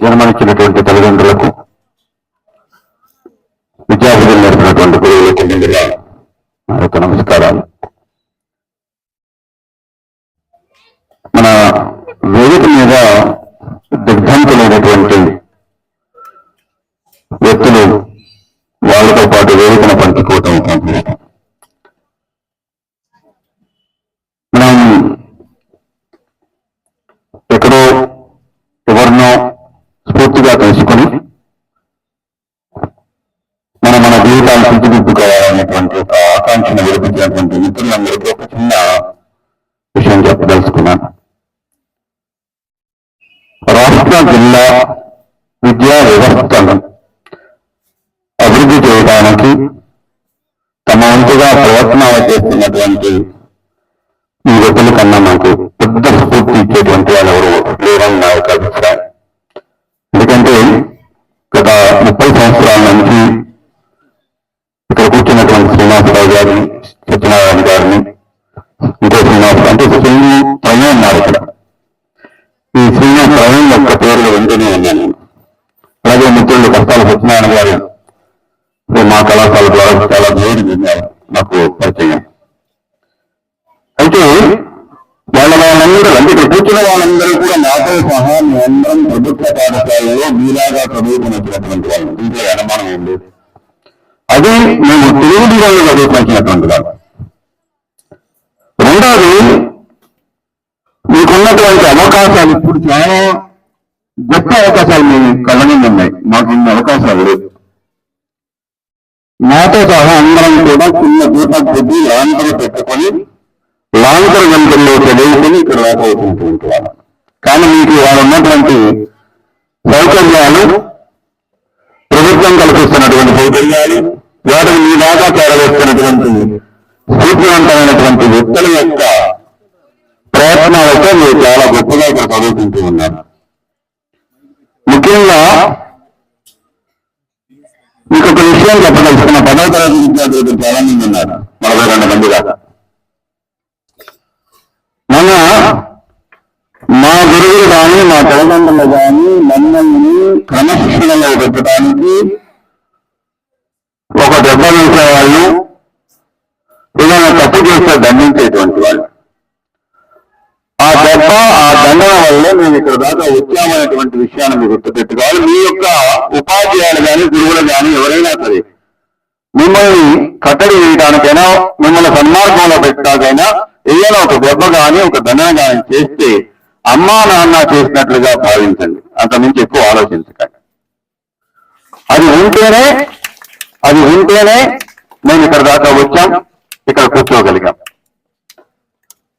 జన్మనిచ్చినటువంటి తల్లిదండ్రులకు విద్యార్థులు నేర్పినటువంటి గురువులకు ముందుగా నా యొక్క నమస్కారాలు. మన వేదిక మీద దిగ్ధంతులైనటువంటి వ్యక్తులు తెలుసుకొని మనం మన జీవితాన్ని తీర్చిదిద్దుకోవాలనేటువంటి ఒక ఆకాంక్షను విడిపించినటువంటి మిత్రులందరికీ ఒక చిన్న విషయం చెప్పదలుచుకున్నాను. రాష్ట్ర జిల్లా విద్యా వ్యవస్థను అభివృద్ధి చేయడానికి తమ వంతుగా ప్రయత్నాలు చేస్తున్నటువంటి ఈ వ్యక్తుల కన్నా నాకు పెద్ద స్ఫూర్తి ఇచ్చేటువంటి వాళ్ళు ఎవరు? లేరని నా యొక్క అభిప్రాయం. ఎందుకంటే గత ముప్పై సంవత్సరాల నుంచి ఇక్కడ కూర్చున్నటువంటి శ్రీనివాసరావు గారిని సత్యనారాయణ గారిని ఇంకో శ్రీనివాస అంటే శ్రీను ప్రవీణ్ ఉన్నారు ఇక్కడ. ఈ శ్రీను ప్రవీణ్ యొక్క పేర్లు వెంటనే ఉన్నాను. అలాగే మిత్రులు కష్టాల సత్యనారాయణ గారు మా కళాశాల ద్వారా చాలా దేవుడు నాకు పరిచయం అయితే వాళ్ళ వాళ్ళందరూ అంటే ఇక్కడ వాళ్ళందరూ కూడా నాతో సహా మేమందరం ప్రభుత్వ పాఠశాలలో మీలాగా చదువుకున్నటువంటి వాళ్ళు. ఇంట్లో అనుమానం ఏం లేదు. అది మేము తెలుగు మీడియంలో చదువుకుంటున్నటువంటి వాళ్ళు. రెండవది మీకున్నటువంటి అవకాశాలు ఇప్పుడు చాలా గొప్ప అవకాశాలు మీ కళ్ళ ఉన్నాయి. మాకు ఇన్ని అవకాశాలు లేవు. నాతో సహా అందరం కూడా చిన్న దీపం కొద్ది లాంతరు పెట్టుకొని లాంతర గంటల్లో చదువుకుని ఇక్కడ రాకపోతుంటూ ఉంటారు. కానీ మీకు వాళ్ళు ఉన్నటువంటి సౌకర్యాలు ప్రభుత్వం కల్పిస్తున్నటువంటి సౌకర్యాలు వాటిని మీ దాకా చేరవేస్తున్నటువంటి స్ఫూర్తివంతమైనటువంటి వ్యక్తుల యొక్క ప్రయత్నాలతో మీరు చాలా గొప్పగా ఇక్కడ చదువుకుంటూ ఉన్నారు. ముఖ్యంగా మీకు ఒక విషయం చెప్పదలుచుకున్న పదవ తరగతి విద్యార్థులు చాలా మంది ఉన్నారు. నలభై రెండు మంది దాకా. మా గురువులు కానీ మా తల్లిదండ్రులు కానీ మమ్మల్ని క్రమశిక్షణలో పెట్టడానికి ఒక దెబ్బ వేసే వాళ్ళు ఏదైనా తప్పు చేస్తే దండించేటువంటి వాళ్ళు. ఆ దెబ్బ ఆ దండన వల్ల మేము ఇక్కడ దాకా వచ్చామనేటువంటి విషయాన్ని మీరు గుర్తుపెట్టుకోవాలి. మీ యొక్క ఉపాధ్యాయులు కానీ గురువులు కానీ ఎవరైనా సరే మిమ్మల్ని కట్టడి వేయడానికైనా మిమ్మల్ని సన్మార్గంలో పెట్టడానికైనా ఏదైనా ఒక దెబ్బ కానీ ఒక దండన కానీ చేస్తే అమ్మా నాన్న చేసినట్లుగా భావించండి. అంత మించి ఎక్కువ ఆలోచించకండి. అది ఉంటేనే అది ఉంటేనే మేము ఇక్కడ దాకా వచ్చాం ఇక్కడ కూర్చోగలిగాం.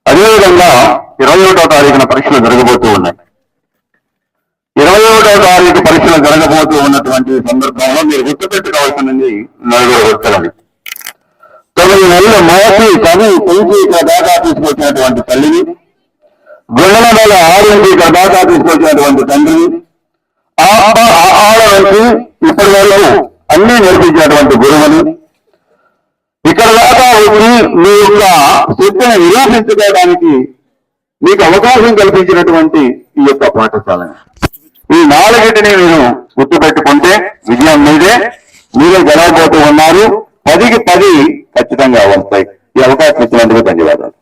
అదేవిధంగా ఇరవై ఒకటో తారీఖున పరీక్షలు జరగబోతూ ఉన్నాయి. ఇరవై ఒకటో తారీఖు పరీక్షలు జరగబోతూ ఉన్నటువంటి సందర్భంలో మీరు గుర్తుపెట్టుకోవాల్సింది నలుగురు వ్యక్తులని తొమ్మిది నెలలు మోసి పని పెంచి ఇక్కడ దాకా తీసుకొచ్చినటువంటి తల్లిని గుండెల నెల ఆడించి ఇక్కడ దాకా తీసుకొచ్చినటువంటి తండ్రిని ఆ ఆడ నుంచి ఇప్పటి వరకు అన్ని నేర్పించినటువంటి గురువుని. ఇక్కడ దాకా వచ్చి మీ యొక్క శక్తిని నిరూపించుకోవడానికి మీకు అవకాశం కల్పించినటువంటి ఈ యొక్క పాఠశాలని ఈ నాలుగిటిని మీరు గుర్తుపెట్టుకుంటే విజయం మీదే. మీరే గెలవబోతూ ఉన్నారు. పదికి పది ఖచ్చితంగా వస్తాయి. ఈ అవకాశం ఇచ్చినందుకు ధన్యవాదాలు.